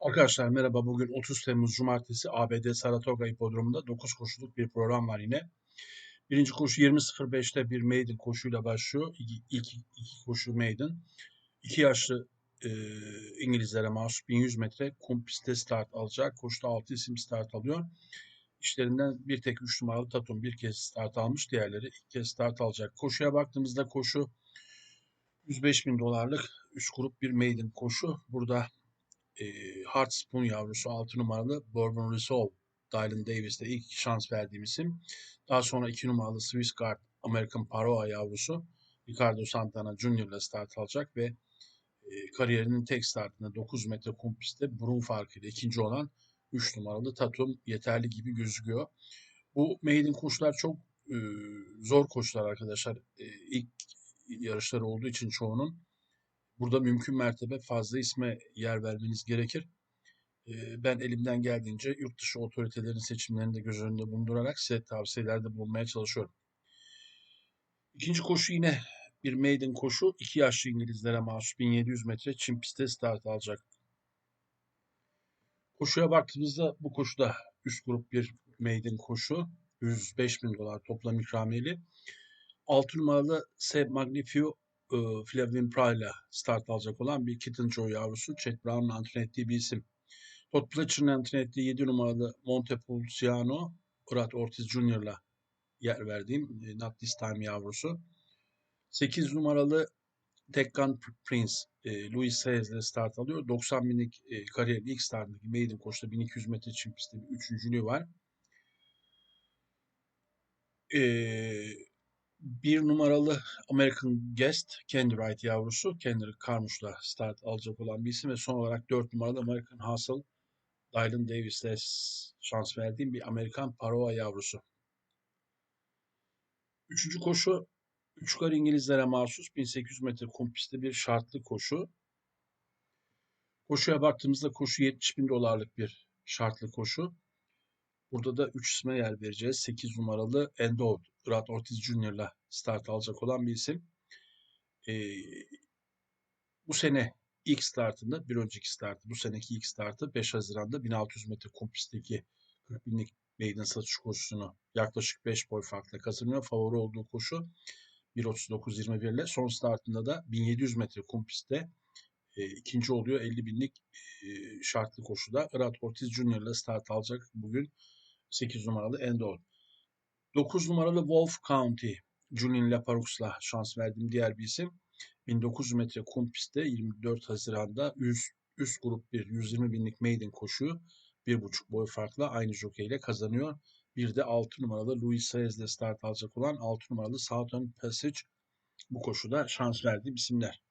Arkadaşlar merhaba. Bugün 30 Temmuz Cumartesi ABD Saratoga Hipodromu'nda 9 koşuluk bir program var yine. Birinci koşu 20.05'te bir maiden koşuyla başlıyor. İlk, ilk iki koşu maiden. İki yaşlı e, İngilizlere mahsus 1100 metre kum pistte start alacak. Koşuda 6 isim start alıyor. İşlerinden bir tek 3 numaralı Tatum bir kez start almış. Diğerleri ilk kez start alacak. Koşuya baktığımızda koşu 105 bin dolarlık 3 grup bir maiden koşu. Burada e, Hard Spoon yavrusu 6 numaralı Bourbon Resolve Dylan Davis'te ilk şans verdiğim isim. Daha sonra 2 numaralı Swiss Guard American Paroa yavrusu Ricardo Santana Jr. ile start alacak ve e, kariyerinin tek startında 9 metre kum pistte burun farkıyla ikinci olan 3 numaralı Tatum yeterli gibi gözüküyor. Bu maiden koşular çok e, zor koşular arkadaşlar. E, ilk yarışları olduğu için çoğunun Burada mümkün mertebe fazla isme yer vermeniz gerekir. Ben elimden geldiğince yurt dışı otoritelerin seçimlerini de göz önünde bulundurarak size tavsiyelerde bulunmaya çalışıyorum. İkinci koşu yine bir maiden koşu. 2 yaşlı İngilizlere mahsus 1700 metre çim pistte start alacak. Koşuya baktığımızda bu koşuda üst grup bir maiden koşu. 105 bin dolar toplam ikramiyeli. 6 numaralı Se Magnifico e, Flavin Pryle'la start alacak olan bir Kitten Joe yavrusu. Chet Brown'un antren ettiği bir isim. Todd Pletcher'ın antren ettiği 7 numaralı Montepulciano, Murat Ortiz Jr.'la yer verdiğim e, Not This Time yavrusu. 8 numaralı Tekkan Prince, e, Louis Sayes'le start alıyor. 90 binlik e, kariyerin ilk startındaki maiden koşuda 1200 metre çim pistte bir üçüncülüğü var. E, bir numaralı American Guest, Candy Wright yavrusu. Kendrick Carmouche'la start alacak olan bir isim ve son olarak dört numaralı American Hustle, Dylan Davis'le şans verdiğim bir Amerikan Paroa yavrusu. Üçüncü koşu üç kar İngilizlere mahsus 1800 metre kum pistte bir şartlı koşu. Koşuya baktığımızda koşu 70 bin dolarlık bir şartlı koşu. Burada da 3 isme yer vereceğiz. 8 numaralı Endo Brad Ortiz Jr.'la start alacak olan bir isim. Ee, bu sene ilk startında, bir önceki startı, bu seneki ilk startı 5 Haziran'da 1600 metre kompisteki 40 binlik maiden satış koşusunu yaklaşık 5 boy farkla kazanıyor. Favori olduğu koşu 1.39.21 ile son startında da 1700 metre kumpistte e, ikinci oluyor 50 binlik e, şartlı koşuda. Brad Ortiz Jr. ile start alacak bugün 8 numaralı Endor. 9 numaralı Wolf County, Julian Laparux'la şans verdiğim diğer bir isim. 1900 metre kum pistte 24 Haziran'da üst, üst grup bir 120 binlik maiden koşuyu bir buçuk boy farkla aynı jokeyle kazanıyor. Bir de 6 numaralı Louis Saez'le start alacak olan 6 numaralı Southern Passage bu koşuda şans verdiği isimler.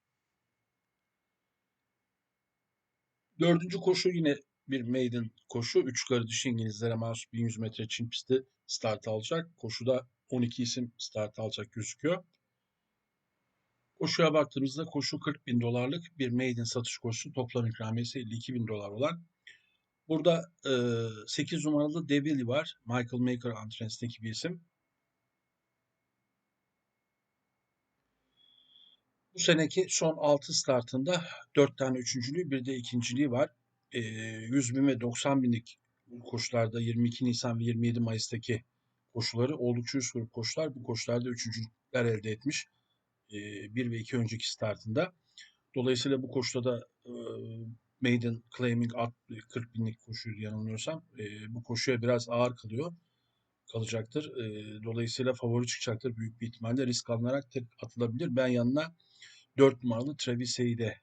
Dördüncü koşu yine bir maiden koşu. Üç karı dişi İngilizlere mahsus 1100 metre çim pisti start alacak. Koşuda 12 isim start alacak gözüküyor. Koşuya baktığımızda koşu 40 bin dolarlık bir maiden satış koşusu. Toplam ikramiyesi 52 bin dolar olan. Burada e, 8 numaralı Devili var. Michael Maker antrenisteki bir isim. Bu seneki son 6 startında 4 tane üçüncülüğü bir de ikinciliği var. 100 bin ve 90 binlik koşularda 22 Nisan ve 27 Mayıs'taki koşuları oldukça üst grup koşular. Bu koşularda üçüncülükler elde etmiş. bir ve iki önceki startında. Dolayısıyla bu koşuda da Maiden Claiming at 40 binlik koşuydu yanılmıyorsam. bu koşuya biraz ağır kalıyor. Kalacaktır. dolayısıyla favori çıkacaktır. Büyük bir ihtimalle risk alınarak tek atılabilir. Ben yanına 4 numaralı Travise'yi de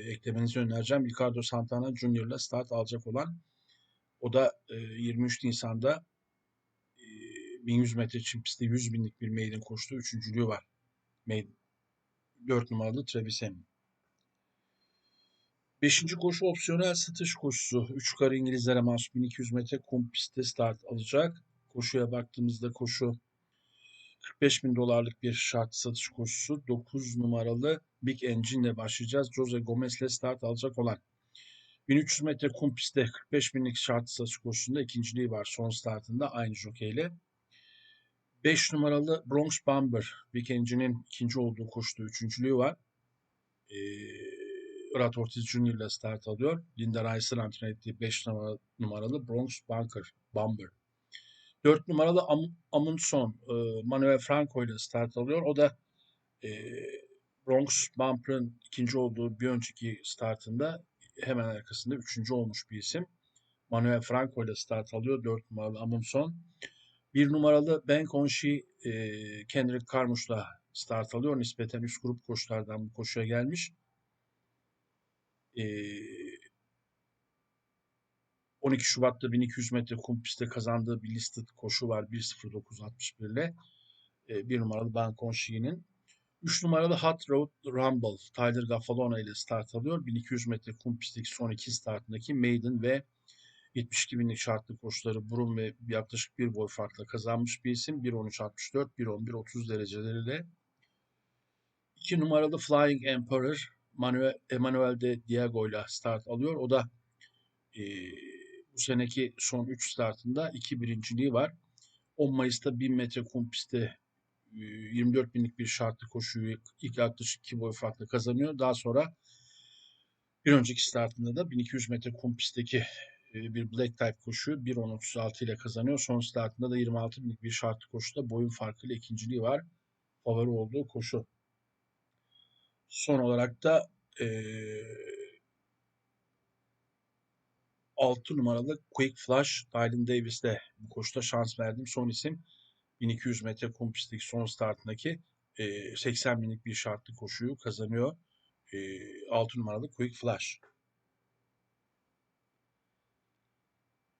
eklemenizi önereceğim. Ricardo Santana Junior ile start alacak olan o da e, 23 Nisan'da e, 1100 metre çim pistte 100 binlik bir maiden koştu. Üçüncülüğü var. Maiden. 4 numaralı Trevisen'in. Beşinci koşu opsiyonel satış koşusu. Üç karı İngilizlere mahsus 1200 metre kum pistte start alacak. Koşuya baktığımızda koşu 45 bin dolarlık bir şart satış koşusu. 9 numaralı Big Engine ile başlayacağız. Jose Gomez ile start alacak olan. 1300 metre kum pistte 45 binlik şart satış koşusunda ikinciliği var son startında aynı jokeyle. 5 numaralı Bronx Bomber Big Engine'in ikinci olduğu koşuda üçüncülüğü var. Ee, Irat Ortiz Jr. ile start alıyor. Linda Rice'ın antrenör ettiği 5 numaralı, numaralı Bronx Bunker, Bomber. 4 numaralı Am Amundsen e, Manuel Franco ile start alıyor. O da e, Bronx Bumper'ın ikinci olduğu bir önceki startında hemen arkasında üçüncü olmuş bir isim. Manuel Franco ile start alıyor. 4 numaralı Amundsen. Bir numaralı Ben Conchi e, Kendrick Carmouche'la start alıyor. Nispeten üst grup koşulardan bu koşuya gelmiş. E, 12 Şubat'ta 1200 metre kum pistte kazandığı bir listed koşu var 1.09.61 ile. E, bir numaralı Ben Conchi'nin. 3 numaralı Hot Road Rumble Tyler Gaffalona ile start alıyor. 1200 metre kum pistteki son iki startındaki Maiden ve 72 binlik şartlı koşuları burun ve yaklaşık bir boy farkla kazanmış bir isim. 1.13.64, 1.11.30 dereceleriyle. 2 numaralı Flying Emperor Manuel, Emanuel de Diego ile start alıyor. O da e, bu seneki son 3 startında 2 birinciliği var. 10 Mayıs'ta 1000 metre kum pistte 24 binlik bir şartlı koşuyu ilk yaklaşık 2 boy farklı kazanıyor. Daha sonra bir önceki startında da 1200 metre kum pistteki bir black type koşuyu 1.10.36 ile kazanıyor. Son startında da 26 binlik bir şartlı koşuda boyun farkıyla ikinciliği var. Favori olduğu koşu. Son olarak da e, 6 numaralı Quick Flash Dylan Davis'te bu koşuda şans verdim. Son isim 1200 metre kum son startındaki e, 80 binlik bir şartlı koşuyu kazanıyor. E, 6 numaralı Quick Flash.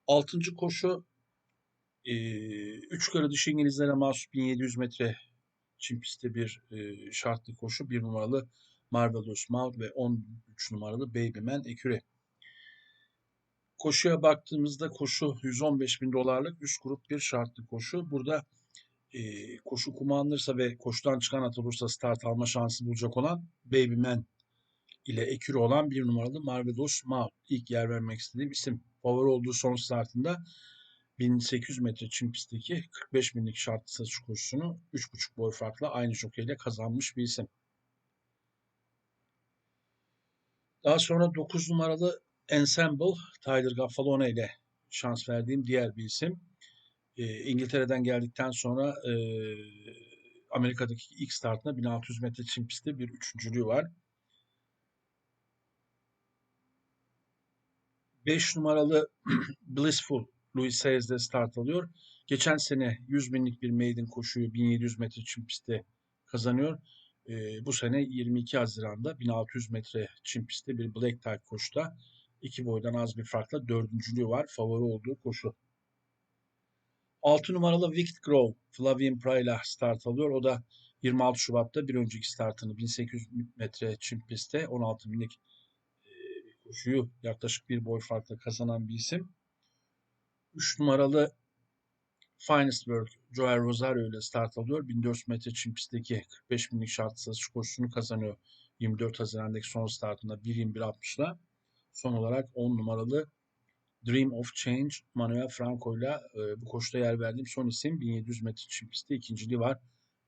Altıncı koşu e, üç karı dışı İngilizlere mahsus 1700 metre çim pistte bir e, şartlı koşu. Bir numaralı Marvelous Mouth ve 13 numaralı Babyman Eküre. Koşuya baktığımızda koşu 115 bin dolarlık üst grup bir şartlı koşu. Burada e, koşu kumandanırsa ve koşudan çıkan at olursa start alma şansı bulacak olan Babyman ile ekürü olan bir numaralı Marvelous Mouth. İlk yer vermek istediğim isim. Favori olduğu son startında 1800 metre çim pistteki 45 binlik şartlı satış koşusunu 3,5 boy farkla aynı jokeyle kazanmış bir isim. Daha sonra 9 numaralı Ensemble Tyler Gaffalone ile şans verdiğim diğer bir isim. E, İngiltere'den geldikten sonra e, Amerika'daki ilk startında 1600 metre çim pistte bir üçüncülüğü var. 5 numaralı Blissful Louis Sayes'de start alıyor. Geçen sene 100 binlik bir maiden koşuyu 1700 metre çim pistte kazanıyor. Ee, bu sene 22 Haziran'da 1600 metre çim pistte bir Black Type koşuda iki boydan az bir farkla dördüncülüğü var. Favori olduğu koşu. 6 numaralı Vict Grove Flavien Pray'la start alıyor. O da 26 Şubat'ta bir önceki startını 1800 metre çim pistte 16 binlik koşuyu yaklaşık bir boy farkla kazanan bir isim. 3 numaralı Finest Work Joel Rosario ile start alıyor. 1400 metre çim pistteki 45 binlik şartlı satış koşusunu kazanıyor. 24 Haziran'daki son startında 1.21.60'la. Son olarak 10 numaralı Dream of Change Manuel Franco ile bu koşuda yer verdiğim son isim 1700 metre çim pistte ikinciliği var.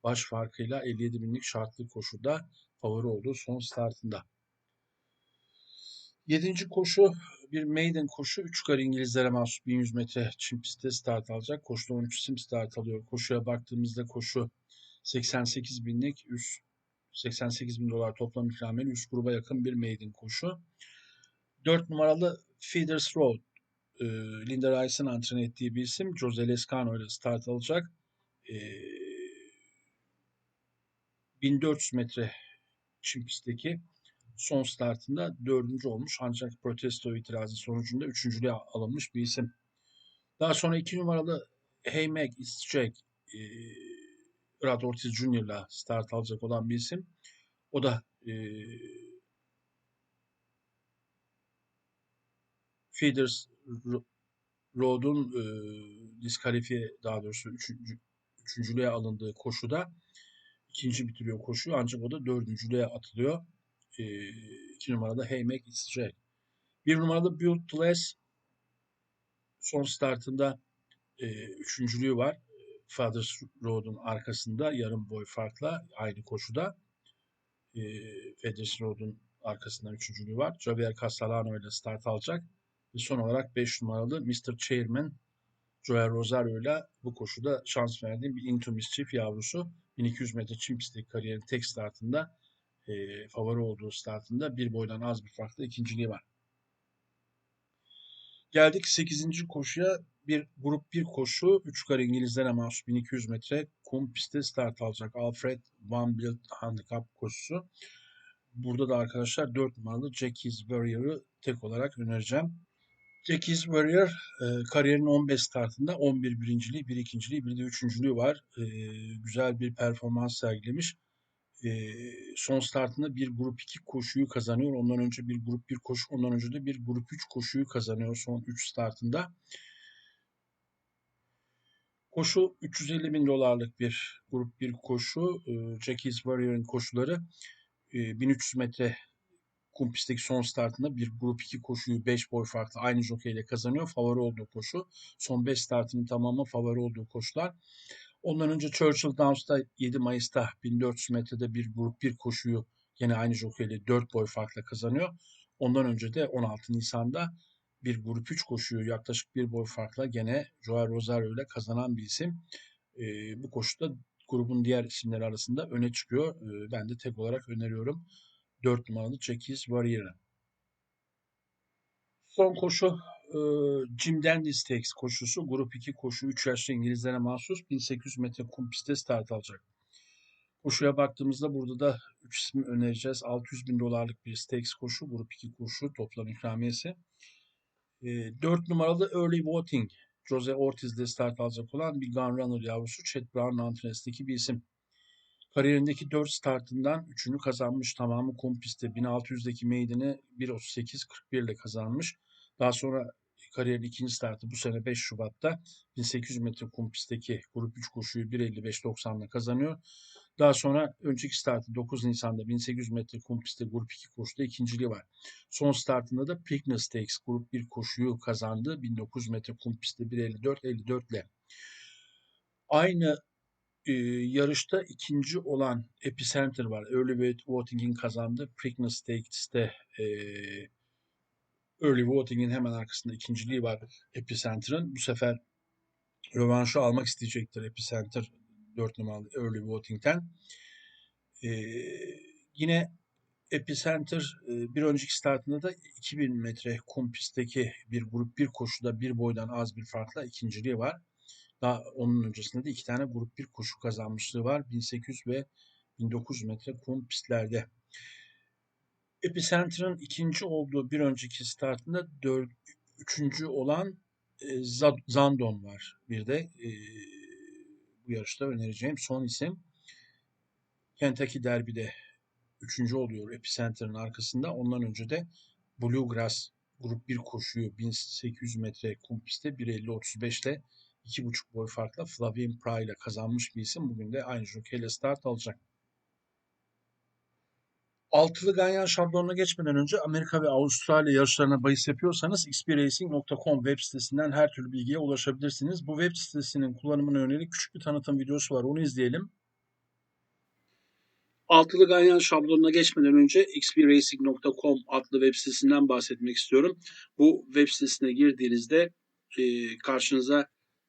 Baş farkıyla 57 binlik şartlı koşuda favori olduğu son startında. Yedinci koşu bir maiden koşu. Üç kare İngilizlere mahsus 1100 metre çim pistte start alacak. Koşuda 13 isim start alıyor. Koşuya baktığımızda koşu 88 binlik üst 88 bin dolar toplam ikrameli üst gruba yakın bir maiden koşu. 4 numaralı Feeders Road e, Linda Rice'ın antrenör ettiği bir isim. Jose Lescano ile start alacak. E, 1400 metre çim pistteki son startında dördüncü olmuş ancak protesto itirazı sonucunda üçüncülüğe alınmış bir isim. Daha sonra iki numaralı Hey Meg It's Jack e, Rad Ortiz Jr. ile start alacak olan bir isim. O da e, Feeders Road'un e, diskalifiye daha doğrusu üçüncü, üçüncülüğe alındığı koşuda ikinci bitiriyor koşuyu ancak o da dördüncülüğe atılıyor. 2 numarada Hey Mac It's Jack. 1 numarada Build Less son startında e, üçüncülüğü var. Fathers Road'un arkasında yarım boy farkla aynı koşuda. E, Fathers Road'un arkasından üçüncülüğü var. Javier Castellano ile start alacak. Ve son olarak 5 numaralı Mr. Chairman Joel Rosario ile bu koşuda şans verdiğim bir Into Mischief yavrusu 1200 metre çim pistteki kariyerin tek startında e, favori olduğu startında bir boydan az bir farklı ikinciliği var. Geldik 8. koşuya. Bir grup 1 koşu. 3 kare İngilizlere mahsus 1200 metre kum pistte start alacak. Alfred Van Bilt Handicap koşusu. Burada da arkadaşlar 4 numaralı Jackie's Warrior'ı tek olarak önereceğim. Jackie's Warrior e, kariyerinin 15 startında 11 birinciliği, 1 ikinciliği, 1 de üçüncülüğü var. E, güzel bir performans sergilemiş. E, son startında bir grup 2 koşuyu kazanıyor. Ondan önce bir grup 1 koşu, ondan önce de bir grup 3 koşuyu kazanıyor son 3 startında. Koşu 350 bin dolarlık bir grup bir koşu. E, Jackie's Warrior'ın koşuları e, 1300 metre kum son startında bir grup 2 koşuyu 5 boy farklı aynı jokeyle kazanıyor. Favori olduğu koşu. Son 5 startının tamamı favori olduğu koşular. Ondan önce Churchill Downs'ta 7 Mayıs'ta 1400 metrede bir grup 1 koşuyu yine aynı jokeyle 4 boy farkla kazanıyor. Ondan önce de 16 Nisan'da bir grup 3 koşuyu yaklaşık bir boy farkla gene Joel Rosario ile kazanan bir isim. E, bu koşuda grubun diğer isimleri arasında öne çıkıyor. E, ben de tek olarak öneriyorum. 4 numaralı Jackie's Warrior'ı. Son koşu e, Jim Dandy Stakes koşusu. Grup 2 koşu 3 yaşlı İngilizlere mahsus 1800 metre kum pistte start alacak. Koşuya baktığımızda burada da 3 ismi önereceğiz. 600 bin dolarlık bir stakes koşu, grup 2 koşu, toplam ikramiyesi. E, 4 numaralı Early Voting, Jose Ortiz ile start alacak olan bir Gun Runner yavrusu Chet Brown antrenesteki bir isim. Kariyerindeki 4 startından 3'ünü kazanmış. Tamamı kum pistte 1600'deki meydanı 1.38.41 ile kazanmış. Daha sonra kariyerin ikinci startı bu sene 5 Şubat'ta 1800 metre kum pistteki grup 3 koşuyu 1.55.90 ile kazanıyor. Daha sonra önceki startı 9 Nisan'da 1800 metre kum pistte grup 2 koşuda ikinciliği var. Son startında da Preakness Stakes grup 1 koşuyu kazandı. 1900 metre kum pistte 1.54.54 ile. Aynı e, yarışta ikinci olan Epicenter var. Early Voting'in kazandığı Preakness Stakes'te e, Early Voting'in hemen arkasında ikinciliği var Epicenter'ın. Bu sefer rövanşı almak isteyecektir Epicenter 4 numaralı Early Voting'ten. E, yine Epicenter e, bir önceki startında da 2000 metre kum pistteki bir grup bir koşuda bir boydan az bir farkla ikinciliği var. Daha onun öncesinde de iki tane grup bir koşu kazanmışlığı var. 1800 ve 1900 metre kum pistlerde. Epicenter'ın ikinci olduğu bir önceki startında dört, üçüncü olan e, Zandon var. Bir de e, bu yarışta önereceğim son isim. Kentucky Derby'de üçüncü oluyor Epicenter'ın arkasında. Ondan önce de Bluegrass grup bir koşuyu 1800 metre kum pistte 1.50-35 ile 2.5 boy farkla Flavien Pry ile kazanmış bir isim. Bugün de aynı jokeyle start alacak. Altılı ganyan şablonuna geçmeden önce Amerika ve Avustralya yarışlarına bahis yapıyorsanız xpracing.com web sitesinden her türlü bilgiye ulaşabilirsiniz. Bu web sitesinin kullanımına yönelik küçük bir tanıtım videosu var. Onu izleyelim. Altılı ganyan şablonuna geçmeden önce xpracing.com adlı web sitesinden bahsetmek istiyorum. Bu web sitesine girdiğinizde karşınıza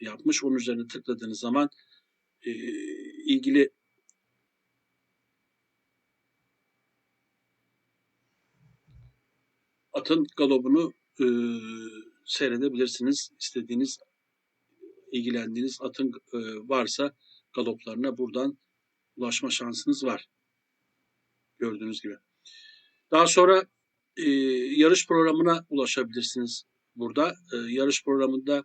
yapmış. Onun üzerine tıkladığınız zaman e, ilgili atın galobunu e, seyredebilirsiniz. İstediğiniz, ilgilendiğiniz atın e, varsa galoplarına buradan ulaşma şansınız var. Gördüğünüz gibi. Daha sonra e, yarış programına ulaşabilirsiniz burada. E, yarış programında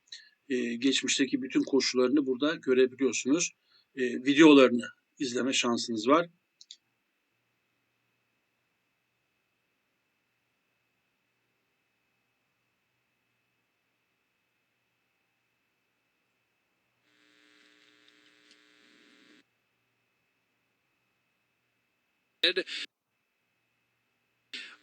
e, geçmişteki bütün koşularını burada görebiliyorsunuz. E, videolarını izleme şansınız var.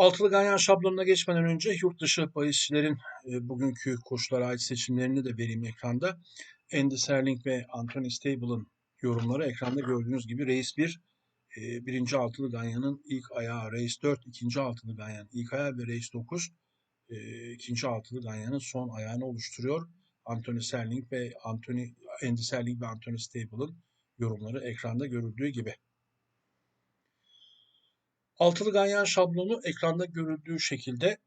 Altılı ganyan şablonuna geçmeden önce yurt dışı bahisçilerin e, bugünkü koşulara ait seçimlerini de vereyim ekranda. Andy Serling ve Anthony Stable'ın yorumları ekranda gördüğünüz gibi Reis 1 e, birinci altılı ganyanın ilk ayağı, Reis 4 ikinci altılı ganyanın ilk ayağı ve Reis 9 e, ikinci altılı ganyanın son ayağını oluşturuyor. Anthony Serling ve Anthony Andy Serling ve Anthony Stable'ın yorumları ekranda görüldüğü gibi. Altılı ganyan şablonu ekranda görüldüğü şekilde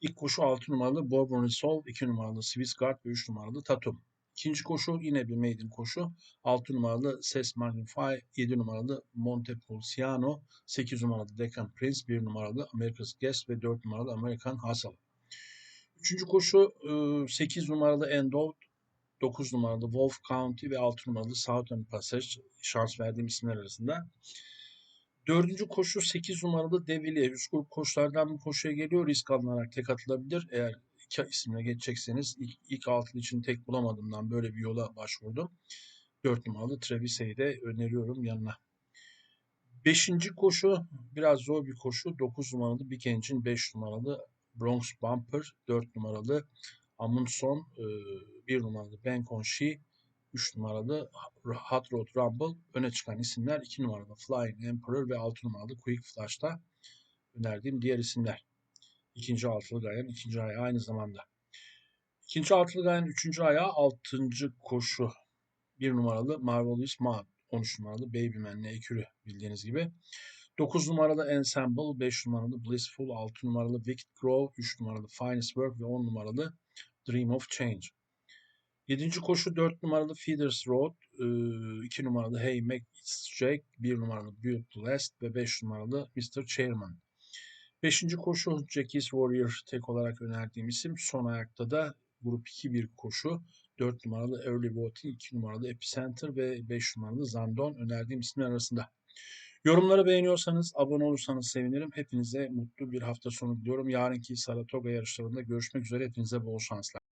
ilk koşu 6 numaralı Bourbon Resolve, 2 numaralı Swiss Guard ve 3 numaralı Tatum. İkinci koşu yine bir maiden koşu. 6 numaralı Ses Magnify, 7 numaralı Montepulciano, 8 numaralı Deccan Prince, 1 numaralı America's Guest ve 4 numaralı American Hustle. Üçüncü koşu 8 numaralı Endowed, 9 numaralı Wolf County ve 6 numaralı Southern Passage şans verdiğim isimler arasında. Dördüncü koşu 8 numaralı Devili. Üst grup koşulardan bir koşuya geliyor. Risk alınarak tek atılabilir. Eğer iki isimle geçecekseniz ilk, ilk altılı için tek bulamadığımdan böyle bir yola başvurdum. 4 numaralı Trevise'yi de öneriyorum yanına. Beşinci koşu biraz zor bir koşu. 9 numaralı Big Engine, 5 numaralı Bronx Bumper, 4 numaralı Amundsen, 1 numaralı Bencon She, 3 numaralı Hot Rod Rumble öne çıkan isimler 2 numaralı Flying Emperor ve 6 numaralı Quick Flash'ta önerdiğim diğer isimler. İkinci altılı gayanın ikinci ayağı aynı zamanda. İkinci altılı gayanın üçüncü ayağı altıncı koşu. 1 numaralı Marvelous Mad, 13 numaralı Babyman'le ekürü bildiğiniz gibi. 9 numaralı Ensemble, 5 numaralı Blissful, 6 numaralı Wicked Grove, 3 numaralı Finest Work ve 10 numaralı Dream of Change. 7. koşu 4 numaralı Feeders Road, 2 numaralı Hey Mac It's Jake, 1 numaralı Build Last ve 5 numaralı Mr. Chairman. 5. koşu Jackie's Warrior tek olarak önerdiğim isim. Son ayakta da grup 2 bir koşu. 4 numaralı Early Voting, 2 numaralı Epicenter ve 5 numaralı Zandon önerdiğim isimler arasında. Yorumları beğeniyorsanız, abone olursanız sevinirim. Hepinize mutlu bir hafta sonu diliyorum. Yarınki Saratoga yarışlarında görüşmek üzere. Hepinize bol şanslar.